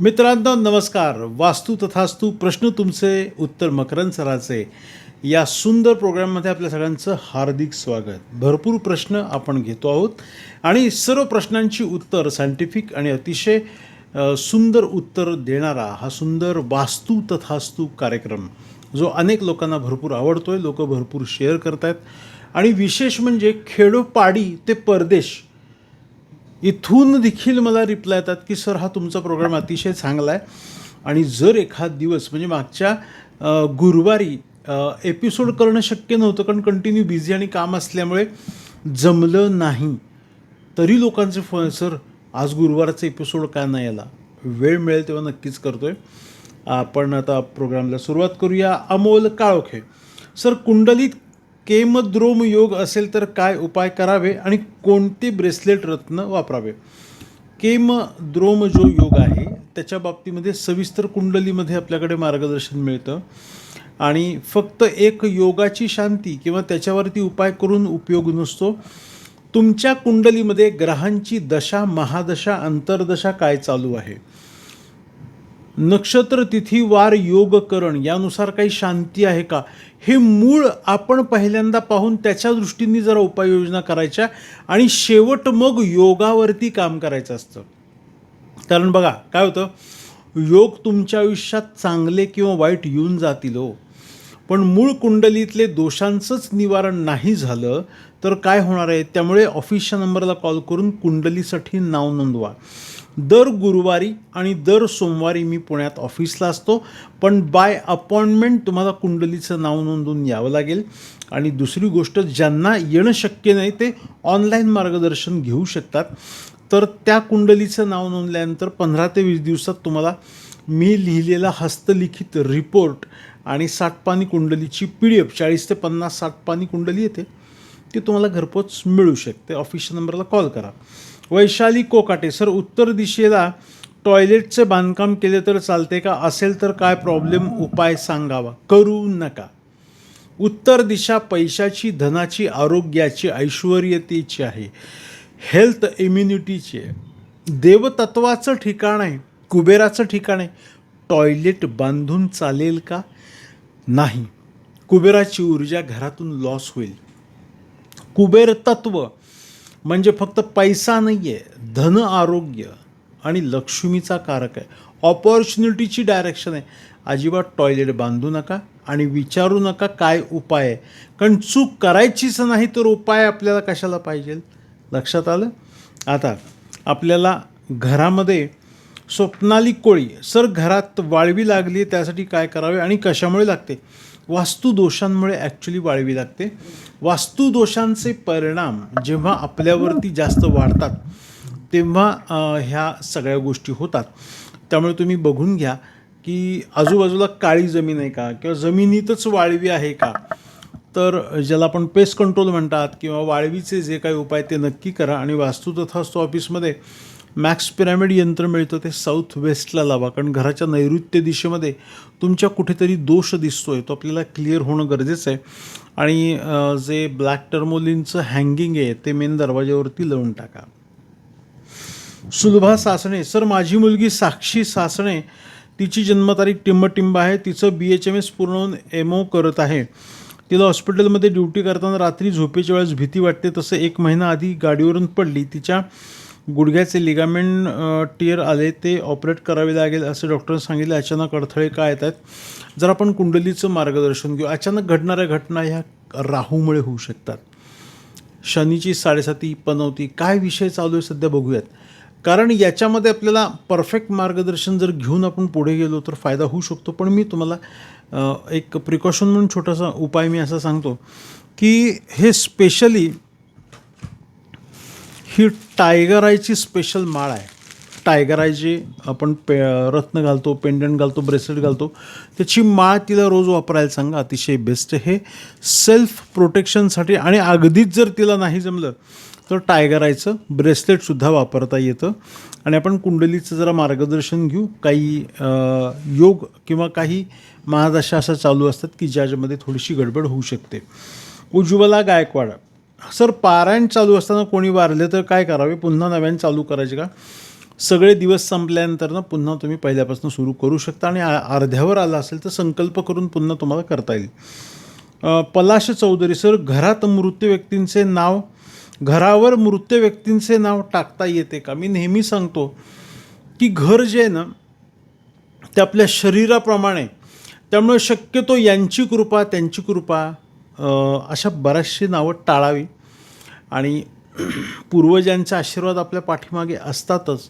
मित्रांनो नमस्कार. वास्तू तथास्तू प्रश्न तुमचे उत्तर मकरंद सराचे. या सुंदर प्रोग्राममध्ये आपल्या सगळ्यांचं हार्दिक स्वागत. भरपूर प्रश्न आपण घेतो आहोत आणि सर्व प्रश्नांची उत्तर सायंटिफिक आणि अतिशय सुंदर उत्तर देणारा हा सुंदर वास्तू तथास्तू कार्यक्रम जो अनेक लोकांना भरपूर आवडतो आहे लोक भरपूर शेअर करत आहेत आणि विशेष म्हणजे खेडोपाडी ते परदेश इथून देखील मला रिप्लाय येतात की सर हा तुमचा प्रोग्राम अतिशय चांगला आहे आणि जर एखाद दिवस म्हणजे मागच्या गुरुवारी एपिसोड करणं शक्य नव्हतं कारण कंटिन्यू बिझी आणि काम असल्यामुळे जमलं नाही. तरी लोकांचे फोन सर आज गुरुवारचा एपिसोड का नाही आला? वेळ मिळेल तेव्हा नक्कीच करतोय. आपण आता प्रोग्रामला सुरुवात करूया. अमोल काळोखे. सर कुंडलीत केमद्रोम योग असेल तर काय उपाय करावे आणि कोणते ब्रेसलेट रत्न वापरावे? केमद्रोम जो योग आहे. त्याच्या बाबतीमध्ये सविस्तर कुंडलीमध्ये आपल्याकडे मार्गदर्शन मिळतं. आणि फक्त एक योगाची शांती किंवा त्याच्यावरती उपाय करून उपयोग नसतो. तुमच्या कुंडलीमध्ये ग्रहांची दशा महादशा अंतर्दशा काय चालू आहे? नक्षत्र तिथी वार योगकरण यानुसार काही शांती आहे का? हे मूळ आपण पहिल्यांदा पाहून त्याच्या दृष्टीने जरा उपाययोजना करायच्या आणि शेवट मग योगावरती काम करायचं असतं. कारण बघा काय होतं? योग तुमच्या आयुष्यात चांगले किंवा वाईट येऊन जातील हो. पण मूळ कुंडलीतले दोषांचंच निवारण नाही झालं तर काय होणार आहे? त्यामुळे ऑफिसच्या नंबरला कॉल करून कुंडलीसाठी नाव नोंदवा. दर गुरुवारी आणि दर सोमवारी मी पुण्यात ऑफिसला असतो. पण बाय अपॉइंटमेंट तुम्हाला कुंडलीचं नाव नोंदवून यावं लागेल. आणि दुसरी गोष्ट ज्यांना येणं शक्य नाही ते ऑनलाईन मार्गदर्शन घेऊ शकतात. तर त्या कुंडलीचं नाव नोंदल्यानंतर पंधरा ते वीस दिवसात तुम्हाला मी लिहिलेला हस्तलिखित रिपोर्ट आणि साठपानी कुंडलीची पी डी एफ चाळीस ते पन्नास साठपानी कुंडली येते. ती तुम्हाला घरपोच मिळू शकते. ऑफिसच्या नंबरला कॉल करा. वैशाली कोकाटे. सर उत्तर दिशेला टॉयलेटचे बांधकाम केले तर चालते का? असेल तर काय प्रॉब्लेम? उपाय सांगावा. करू नका. उत्तर दिशा पैशाची धनाची आरोग्याची ऐश्वर्यतेची आहे. हेल्थ इम्युनिटीची आहे. देवतत्वाचं ठिकाण आहे. कुबेराचं ठिकाण आहे. टॉयलेट बांधून चालेल का? नाही. कुबेराची ऊर्जा घरातून लॉस होईल. कुबेर तत्व म्हणजे फक्त पैसा नाही आहे धन आरोग्य आणि लक्ष्मीचा कारक आहे. ऑपॉर्च्युनिटीची डायरेक्शन आहे. अजिबात टॉयलेट बांधू नका आणि विचारू नका काय उपाय आहे. कारण चूक करायचीच नाही तर उपाय आपल्याला कशाला पाहिजे? लक्षात आलं? आता आपल्याला घरामध्ये स्वप्नाली कोळी सर घरात वाळवी लागली त्यासाठी काय करावे आणि कशामुळे लागते? वास्तुदोषांमुळे ॲक्च्युली वाळवी लागते. वास्तुदोषांचे परिणाम जेव्हा आपल्यावरती जास्त वाढतात तेव्हा ह्या सगळ्या गोष्टी होतात. त्यामुळे तुम्ही बघून घ्या की आजूबाजूला काळी जमीन आहे का? किंवा जमिनीतच वाळवी आहे का? तर ज्याला आपण पेस्ट कंट्रोल म्हणतात किंवा वाळवीचे जे काही उपाय ते नक्की करा आणि वास्तू तथास्तू ऑफिसमध्ये मॅक्स पिरॅमिड यंत्र मिळतं ते साऊथ वेस्टला लावा. कारण घराच्या नैऋत्य दिशेमध्ये तुमच्या कुठेतरी दोष दिसतो आहे तो आपल्याला क्लिअर होणं गरजेचं आहे. आणि जे ब्लॅक टर्मोलिनचं हँगिंग आहे ते मेन दरवाज्यावरती लावून टाका. सुलभा सासणे सर माझी मुलगी साक्षी सासणे तिची जन्मतारीख टिंबटिंब आहे. तिचं बी एच एम एस पूर्ण होऊन एम ओ करत आहे. तिला हॉस्पिटलमध्ये ड्युटी करताना रात्री झोपेच्या वेळेस भीती वाटते. तसं एक महिना आधी गाडीवरून पडली. तिच्या गुडघ्याचे लिगामेंट टिअर आले ते ऑपरेट करावे लागेल असं डॉक्टरने सांगितले. अचानक अडथळे काय येत आहेत? जर आपण कुंडलीचं मार्गदर्शन घेऊ अचानक घडणाऱ्या घटना ह्या राहूमुळे होऊ शकतात. शनीची साडेसाती पनवती काय विषय चालू आहे सध्या बघूयात. कारण याच्यामध्ये आपल्याला परफेक्ट मार्गदर्शन जर घेऊन आपण पुढे गेलो तर फायदा होऊ शकतो. पण मी तुम्हाला एक प्रिकॉशन म्हणून छोटासा उपाय मी असा सांगतो की हे स्पेशली ही टायगर आयची स्पेशल माळ आहे. टायगर आय जे आपण पे रत्न घालतो पेंडंट घालतो ब्रेसलेट घालतो. त्याची माळ तिला रोज वापरायला सांगा. अतिशय बेस्ट हे सेल्फ प्रोटेक्शनसाठी आणि अगदीच जर तिला नाही जमलं तर टायगर आयचं ब्रेसलेटसुद्धा वापरता येतं. आणि आपण कुंडलीचं जरा मार्गदर्शन घेऊ. काही योग किंवा काही महादशा अशा चालू असतात की ज्याच्यामध्ये थोडीशी गडबड होऊ शकते. उज्ज्वला गायकवाड. सर पारायण चालू असताना कोणी वारले तर काय करावे? पुन्हा नव्याने चालू करायचे का? सगळे दिवस संपल्यानंतर ना पुन्हा तुम्ही पहिल्यापासून सुरू करू शकता आणि अर्ध्यावर आला असेल तर संकल्प करून पुन्हा तुम्हाला करता येईल. पलाश चौधरी सर घरात मृत व्यक्तींचे नाव घरावर मृत व्यक्तींचे नाव टाकता येते का? मी नेहमी सांगतो की घर जे आहे ना ते आपल्या शरीराप्रमाणे त्यामुळे शक्यतो यांची कृपा त्यांची कृपा अशा बऱ्याचशी नावं टाळावी. आणि पूर्वजांचा आशीर्वाद आपल्या पाठीमागे असतातच.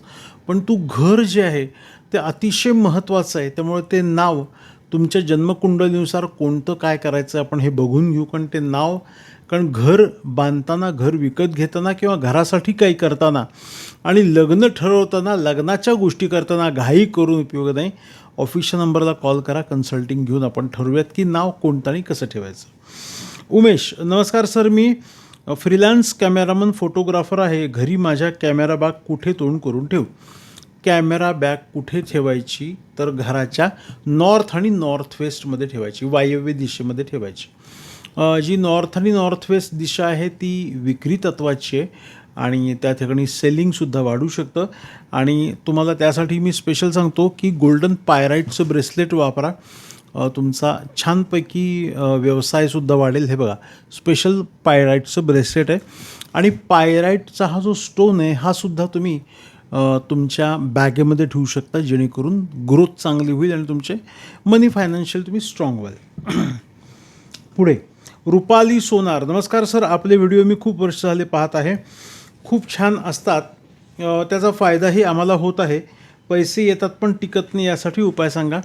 पण तू घर जे आहे ते अतिशय महत्त्वाचं आहे. त्यामुळे ते नाव तुमच्या जन्मकुंडलीनुसार कोणतं काय करायचं आपण हे बघून घेऊ. कारण ते नाव कारण घर बांधताना घर विकत घेताना किंवा घरासाठी काही करताना आणि लग्न ठरवताना लग्नाच्या गोष्टी करताना घाई करून उपयोग नाही. ऑफिसच्या नंबरला कॉल करा कन्सल्टिंग घेऊन आपण ठरवूयात की नाव कोणतं आणि कसं ठेवायचं. उमेश नमस्कार सर मी फ्रीलान्स कॅमेरामन फोटोग्राफर आहे. घरी माझ्या कॅमेरा बॅग कुठे तोंड करून ठेवू? कॅमेरा बॅग कुठे ठेवायची? तर घराच्या नॉर्थ आणि नॉर्थ वेस्टमध्ये ठेवायची वायव्य दिशेमध्ये ठेवायची. जी नॉर्थ आणि नॉर्थ वेस्ट दिशा आहे ती विक्री तत्वाची आहे. आणि त्या ठिकाणी सेलिंगसुद्धा वाढू शकतं. आणि तुम्हाला त्यासाठी मी स्पेशल सांगतो की गोल्डन पायराईटचं ब्रेसलेट वापरा. तुमचा छानपैकी व्यवसायसुद्धा वाढेल. हे बघा स्पेशल पायराईटचं ब्रेसलेट आहे. आणि पायराईटचा हा जो स्टोन आहे हा सुद्धा तुम्ही तुमच्या बॅगेमध्ये ठेवू शकता जेणेकरून ग्रोथ चांगली होईल आणि तुमचे मनी फायनान्शियल तुम्ही स्ट्रॉंग व्हाल. पुढे रुपाली सोनार. नमस्कार सर. आपले व्हिडिओ मी खूप वर्ष झाले पाहत आहे. खूप छान असतात. त्याचा फायदाही आम्हाला होत आहे. पैसे येतात पण टिकत नाही यासाठी उपाय सांगा.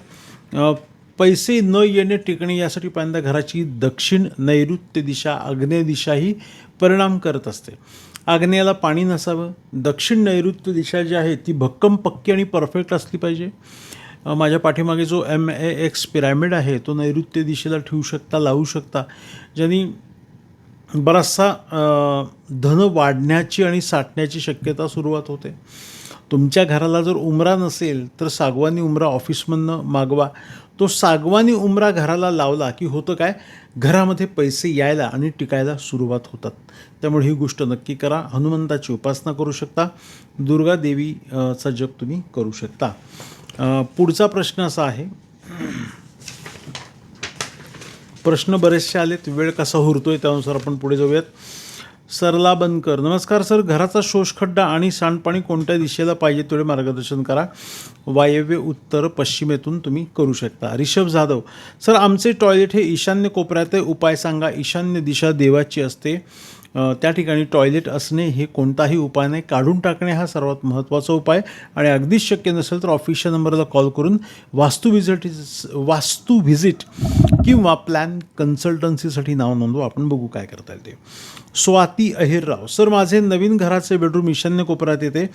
पैसे न येणे टिकणे यासाठी पहिल्यांदा घराची दक्षिण नैऋत्य दिशा आग्नेय दिशा ही परिणाम करत असते. आग्नेयाला पाणी नसावं. दक्षिण नैऋत्य दिशा जी आहे ती भक्कम पक्की आणि परफेक्ट असली पाहिजे. माझ्या पाठीमागे जो एम ए एक्स पिरॅमिड आहे तो नैऋत्य दिशेला ठेवू शकता लावू शकता. ज्यांनी बराचसा धन वाढण्याची आणि साठण्याची शक्यता सुरुवात होते. तुमच्या घराला जर उमरा नसेल तर सागवानी उमरा ऑफिसमधनं मागवा. तो सागवानी उमरा घराला लावला की होतं काय? घरामध्ये पैसे यायला आणि टिकायला सुरुवात होतात. त्यामुळे ही गोष्ट नक्की करा. हनुमंताची उपासना करू शकता. दुर्गा देवीचा जप तुम्ही करू शकता. पुढचा प्रश्न असा आहे. प्रश्न बरेचसे आलेत. वेळ कसा हुरतोय त्यानुसार आपण पुढे जाऊयात. सरला बनकर नमस्कार सर. घराचा शोषखड्डा आणि सांडपाणी कोणत्या दिशेला पाहिजे तेवढे मार्गदर्शन करा. वायव्य उत्तर पश्चिमेतून तुम्ही करू शकता. रिषभ जाधव सर आमचे टॉयलेट हे ईशान्य कोपऱ्यात आहे. उपाय सांगा. ईशान्य दिशा देवाची असते. त्या ठिकाणी टॉयलेट असणे हे कोणताही उपाय नाही. काढून टाकणे हा सर्वात महत्त्वाचा उपाय. आणि अगदीच शक्य नसेल तर ऑफिसच्या नंबरला कॉल करून वास्तू व्हिजिट वास्तू व्हिजिट किंवा प्लॅन कन्सल्टन्सीसाठी नाव नोंदवू. आपण बघू काय करता येईल ते स्वाती अहिरराव सर माझे नवीन घराचे बेडरूम ईशान्य कोपऱ्यात येते.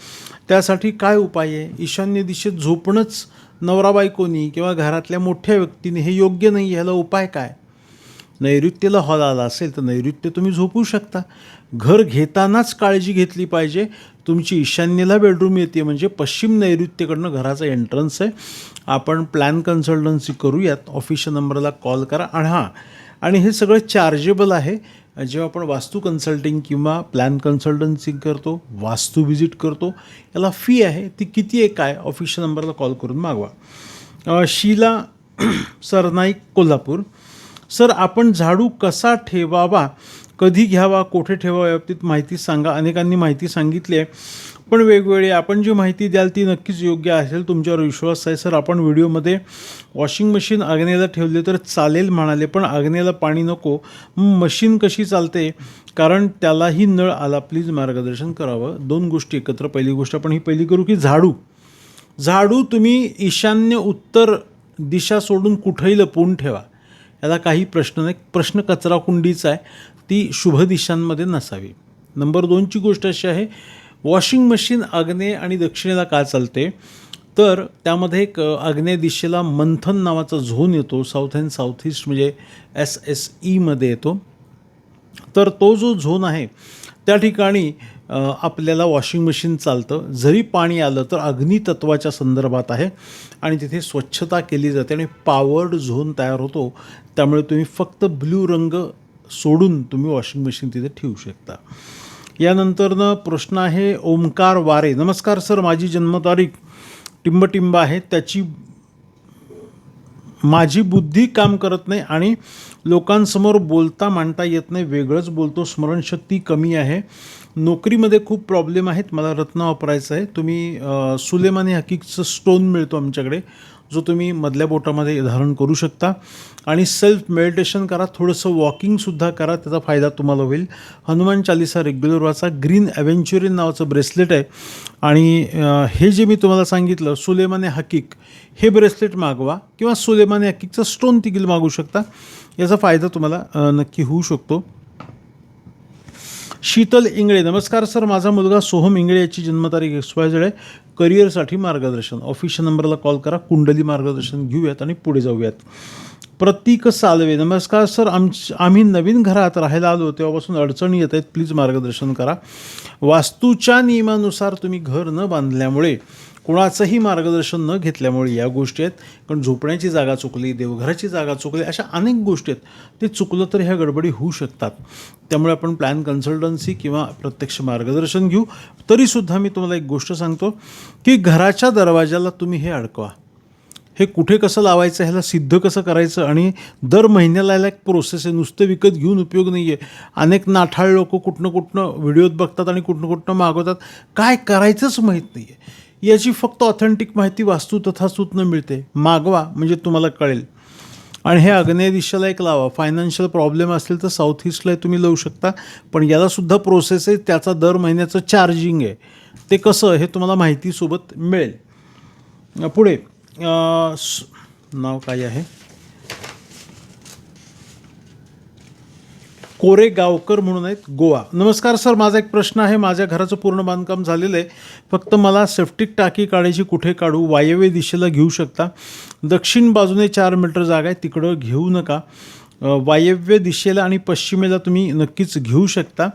त्यासाठी काय उपाय आहे? ईशान्य दिशेत झोपणंच नवरा बायकोनी किंवा घरातल्या मोठ्या व्यक्तीने हे योग्य नाही. ह्याला उपाय काय? नैऋत्येला हॉल आला असेल तर नैऋत्य तुम्ही झोपू शकता. घर घेतानाच काळजी घेतली पाहिजे. तुमची ईशान्येला बेडरूम येते म्हणजे पश्चिम नैऋत्यकडनं घराचा एंट्रन्स आहे. आपण प्लॅन कन्सल्टन्सी करूयात. ऑफिशियल नंबरला कॉल करा. आणि हां आणि हे सगळं चार्जेबल आहे. जेव्हा आपण वास्तू कन्सल्टिंग किंवा प्लॅन कन्सल्टन्सी करतो वास्तू व्हिजिट करतो याला फी आहे. ती किती आहे काय? ऑफिशियल नंबरला कॉल करून मागवा. शीला सरनाईक कोल्हापूर. सर आपण झाडू कसा ठेवावा? कधी घ्यावा? कोठे ठेवावा? याबाबतीत माहिती सांगा. अनेकांनी माहिती सांगितली आहे. पण वेगवेगळी आपण जी माहिती द्याल ती नक्कीच योग्य असेल. तुमच्यावर विश्वास आहे सर. आपण व्हिडिओमध्ये वॉशिंग मशीन आग्नेला ठेवले तर चालेल म्हणाले पण आग्नेला पाणी नको. मशीन कशी चालते? कारण त्यालाही नळ आला. प्लीज मार्गदर्शन करावं. दोन गोष्टी एकत्र. पहिली गोष्ट आपण ही पहिली करू की झाडू. झाडू तुम्ही ईशान्य उत्तर दिशा सोडून कुठेही लपवून ठेवा. याला काही प्रश्न नाही. प्रश्न कचरा कुंडीचा आहे. ती शुभ दिशांमध्ये नसावी. नंबर दोनची गोष्ट अशी आहे वॉशिंग मशीन आग्नेय आणि दक्षिणेला का चालते? तर त्यामध्ये एक आग्नेय दिशेला मंथन नावाचा झोन येतो साऊथ अँड साऊथ ईस्ट म्हणजे एस एस ईमध्ये येतो. तर तो जो झोन आहे त्या ठिकाणी आपल्याला वॉशिंग मशीन चालतं. जरी पाणी आलं तर अग्नितत्वाच्या संदर्भात आहे आणि तिथे स्वच्छता केली जाते आणि पावर्ड झोन तयार होतो. त्यामुळे तुम्ही फक्त ब्ल्यू रंग सोडून तुम्ही वॉशिंग मशीन तिथे ठेवू शकता. यानंतरनं प्रश्न आहे ओमकार वारे. नमस्कार सर. माझी जन्मतारीख टिंबटिंब आहे. त्याची माझी बुद्धी काम करत नाही आणि लोकांसमोर बोलता मांडता येत नाही वेगळंच बोलतो. स्मरणशक्ती कमी आहे. नोकरीमध्ये खूप प्रॉब्लेम आहेत. मला रत्न वापरायचं आहे. तुम्ही सुलेमानी हकीकचं स्टोन मिळतो आमच्याकडे. जो तुम्ही मधल्या बोटामध्ये धारण करू शकता. आणि सेल्फ मेडिटेशन करा थोडंसं वॉकिंगसुद्धा करा त्याचा फायदा तुम्हाला होईल. हनुमान चालिसा रेग्युलर वाचा. ग्रीन ॲव्हेंच्युरिन नावाचं ब्रेसलेट आहे. आणि हे जे मी तुम्हाला सांगितलं सुलेमाने हकीक हे ब्रेसलेट मागवा. किंवा सुलेमाने हकीकचं स्टोन तिकील मागू शकता. याचा फायदा तुम्हाला नक्की होऊ शकतो. शीतल इंगळे. नमस्कार सर. माझा मुलगा सोहम इंगळे याची जन्मतारीख एक्सपायर वाय आहे. करिअरसाठी मार्गदर्शन. ऑफिशियल नंबरला कॉल करा. कुंडली मार्गदर्शन घेऊयात आणि पुढे जाऊयात. प्रतीक सालवे. नमस्कार सर. आम आम्ही नवीन घरात राहायला आलो. तेव्हापासून अडचणी येत आहेत. प्लीज मार्गदर्शन करा. वास्तूच्या नियमानुसार तुम्ही घर न बांधल्यामुळे कोणाचंही मार्गदर्शन न घेतल्यामुळे या गोष्टी आहेत. कारण झोपण्याची जागा चुकली देवघराची जागा चुकली अशा अनेक गोष्टी आहेत. ते चुकलं तर ह्या गडबडी होऊ शकतात. त्यामुळे आपण प्लॅन कन्सल्टन्सी किंवा प्रत्यक्ष मार्गदर्शन घेऊ. तरीसुद्धा मी तुम्हाला एक गोष्ट सांगतो की घराच्या दरवाजाला तुम्ही हे अडकवा. हे कुठे कसं लावायचं ह्याला सिद्ध कसं करायचं आणि दर महिन्याला याला एक प्रोसेस आहे. नुसतं विकत घेऊन उपयोग नाही आहे अनेक नाठाळ लोक कुठनं कुठनं व्हिडिओत बघतात आणि कुठनं कुठनं मागवतात. काय करायचंच माहीत नाही आहे याची फक्त ऑथेंटिक माहिती वास्तू तथा मिळते. मागवा म्हणजे तुम्हाला कळेल. आणि हे आग्नेय दिशेला एक लावा. फायनान्शियल प्रॉब्लेम असेल तर साऊथ ईस्टला तुम्ही लावू शकता. पण यालासुद्धा प्रोसेस आहे. त्याचा दर महिन्याचं चार्जिंग आहे. ते कसं हे तुम्हाला माहितीसोबत मिळेल. पुढे स- नाव काय आहे? कोरे गावकर म्हणून आहेत गोवा. नमस्कार सर माझा एक प्रश्न आहे. माझ्या घराचं पूर्ण बांधकाम झालेलं आहे. फक्त मला सेफ्टिक टाकी काढायची कुठे काढू? वायव्य दिशेला घेऊ शकता. दक्षिण बाजूने चार मीटर जागा आहे. तिकडं घेऊ नका. वायव्य दिशेला आणि पश्चिमेला तुम्ही नक्कीच घेऊ शकता.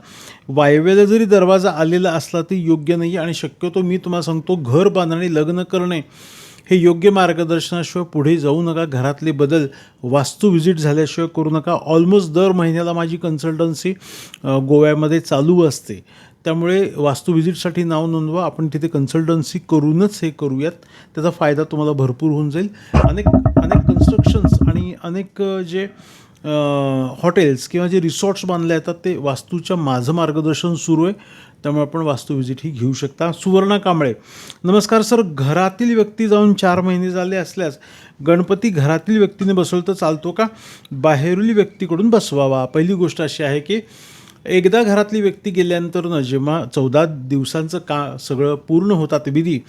वायव्याला जरी दरवाजा आलेला असला तरी योग्य नाही आहे आणि शक्यतो मी तुम्हाला सांगतो घर बांधणे लग्न करणे हे योग्य मार्गदर्शनाशिवाय पुढे जाऊ नका. घरातले बदल वास्तू व्हिजिट झाल्याशिवाय करू नका. ऑलमोस्ट दर महिन्याला माझी कन्सल्टन्सी गोव्यामध्ये चालू असते. त्यामुळे वास्तू व्हिजिटसाठी नाव नोंदवा. आपण तिथे कन्सल्टन्सी करूनच हे करूयात. त्याचा फायदा तुम्हाला भरपूर होऊन जाईल. अनेक अनेक कन्स्ट्रक्शन्स आणि अनेक जे हॉटेल्स किंवा जे रिसॉर्ट्स बांधले येतात ते वास्तूच्या माझं मार्गदर्शन सुरू आहे. त्यामुळे आपण वास्तू व्हिजिट ही घेऊ शकता. सुवर्णा कांबळे नमस्कार सर. घरातील व्यक्ती जाऊन चार महिने झाले असल्यास गणपती घरातील व्यक्तीने बसवलं तर चालतो का? बाहेरील व्यक्तीकडून बसवावा. पहिली गोष्ट अशी आहे की एकदा घरातली व्यक्ती गेल्यानंतर ना जेव्हा चौदा दिवसांचं का सगळं पूर्ण होतात विधी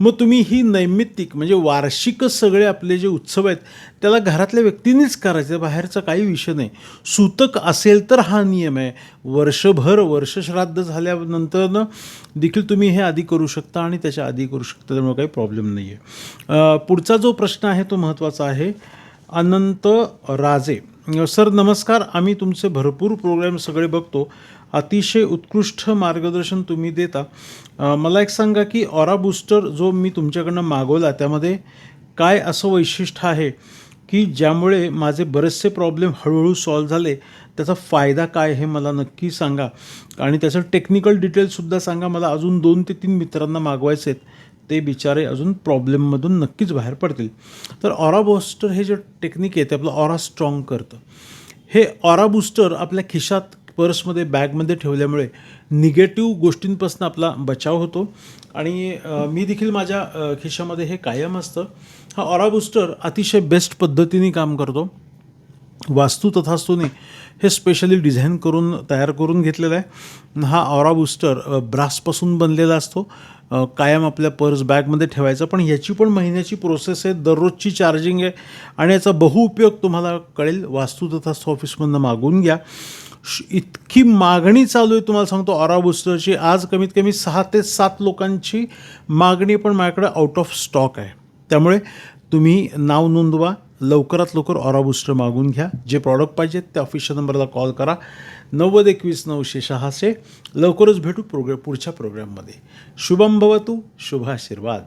मग तुम्ही ही नैमित्तिक म्हणजे वार्षिकच सगळे आपले जे उत्सव आहेत त्याला घरातल्या व्यक्तींनीच करायचं. बाहेरचा काही विषय नाही. सूतक असेल तर हा नियम आहे. वर्षभर वर्षश्राद्ध झाल्यानंतरनं देखील तुम्ही हे आधी करू शकता आणि त्याच्या आधी करू शकता त्यामुळे काही प्रॉब्लेम नाही आहे पुढचा जो प्रश्न आहे तो महत्त्वाचा आहे. अनंत राजे. सर नमस्कार. आम्ही तुमचे भरपूर प्रोग्राम सगळे बघतो. अतिशय उत्कृष्ट मार्गदर्शन तुम्ही देता. मला एक सांगा की ऑरा बूस्टर जो मी तुमच्याकडनं मागवला त्यामध्ये काय असं वैशिष्ट्य आहे की ज्यामुळे माझे बरेचसे प्रॉब्लेम हळूहळू सॉल्व्ह झाले? त्याचा फायदा काय हे मला नक्की सांगा. आणि त्याचं टेक्निकल डिटेल्ससुद्धा सांगा. मला अजून दोन ते तीन मित्रांना मागवायचे आहेत ते बिचारे अजून प्रॉब्लेममधून नक्कीच बाहेर पडतील. तर ऑरा बूस्टर हे जे टेक्निक आहे ते आपलं ऑरा स्ट्रॉंग करतं. हे ऑरा बूस्टर आपल्या खिशात पर्समध्ये बॅगमध्ये ठेवल्यामुळे निगेटिव्ह गोष्टींपासून आपला बचाव होतो. आणि मी देखील माझ्या खिशामध्ये हे कायम असतं. हा ऑरा बूस्टर अतिशय बेस्ट पद्धतीने काम करतो. वास्तू तथास्तूने हे स्पेशली डिझाईन करून तयार करून घेतलेलं आहे. हा ऑरा बूस्टर ब्रासपासून बनलेला असतो. कायम आपल्या पर्स बॅगमध्ये ठेवायचा. पण ह्याची पण महिन्याची प्रोसेस आहे. दररोजची चार्जिंग आहे. आणि याचा बहुउपयोग तुम्हाला कळेल. वास्तू तथास्तू ऑफिसमधनं मागून घ्या. श- इतकी मागणी चालू आहे तुम्हाला सांगतो. ऑरा बुस्टरची आज कमीत कमी सहा ते सात लोकांची मागणी पण माझ्याकडे आउट ऑफ स्टॉक आहे. त्यामुळे तुम्ही नाव नोंदवा. लवकरात लवकर ऑरा बुस्टर मागून घ्या. जे प्रॉडक्ट पाहिजेत त्या ऑफिशियल नंबरला कॉल करा. नव्वद एकवीस नऊशे सहाशे. लवकरच भेटू प्रोग्र पुढच्या प्रोग्राममध्ये शुभम भवतू. शुभ आशीर्वाद.